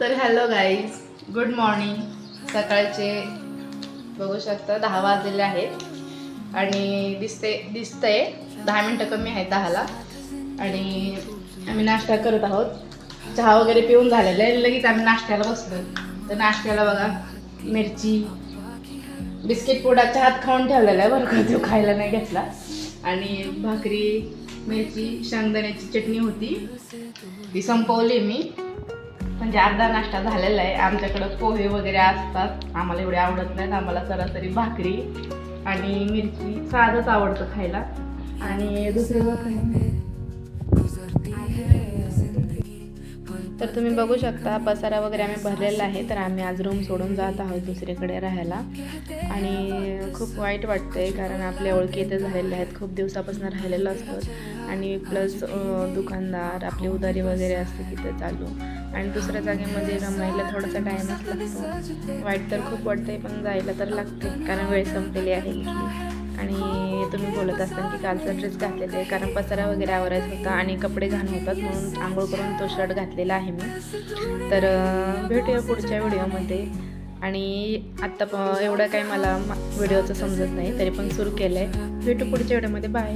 तर hello guys good morning सकाळचे बघू शकता दहा वाजलेले आहेत. आणि दिसते दिसतंय दहा मिनटं कमी आहेत दहाला. आणि आम्ही नाश्ता करत आहोत. चहा वगैरे पिऊन झालेला आहे. लगेच आम्ही नाश्त्याला बसलो तर नाश्त्याला बघा मिरची बिस्किट पुडा चहात खाऊन ठेवलेला आहे. बरं का तो खायला नाही घेतला. आणि भाकरी मिरची शेंगदाण्याची चटणी होती. ती संपवली मी. म्हणजे अर्धा नाश्ता झालेला आहे. आमच्याकडं पोहे वगैरे असतात. आम्हाला एवढे आवडत नाहीत. आम्हाला सरासरी भाकरी आणि मिरची साधंच आवडतं खायला. आणि दुसरं काय? तर तुम्ही बघू शकता पसारा वगैरे आम्ही भरलेला आहे तर आम्ही आज रूम सोडून जात आहोत दुसरीकडे राहायला. आणि खूप वाईट वाटतंय कारण आपल्या ओळखी इथे झालेल्या आहेत खूप दिवसापासून राहिलेलं असतं. आणि प्लस दुकानदार आपली उधारी वगैरे असते तिथे चालू. आणि दुसऱ्या जागेमध्ये म्हणजे रमायला थोडासा टाईमच लागतो. वाईट तर खूप वाटतंय पण जायला तर लागते कारण वेळ संपलेली आहे. आणि तुम्ही बोलत असताना की कालचा ड्रेस घातलेला आहे कारण पसारा वगैरे आवरायचा होता आणि कपडे घाण होतात म्हणून आंघोळ करून तो शर्ट घातलेला आहे मी. तर भेटूया पुढच्या व्हिडिओमध्ये. आणि आत्ता प एवढं काही मला व्हिडिओचं समजत नाही तरी पण सुरू केलं आहे भेटू पुढच्या व्हिडिओमध्ये. बाय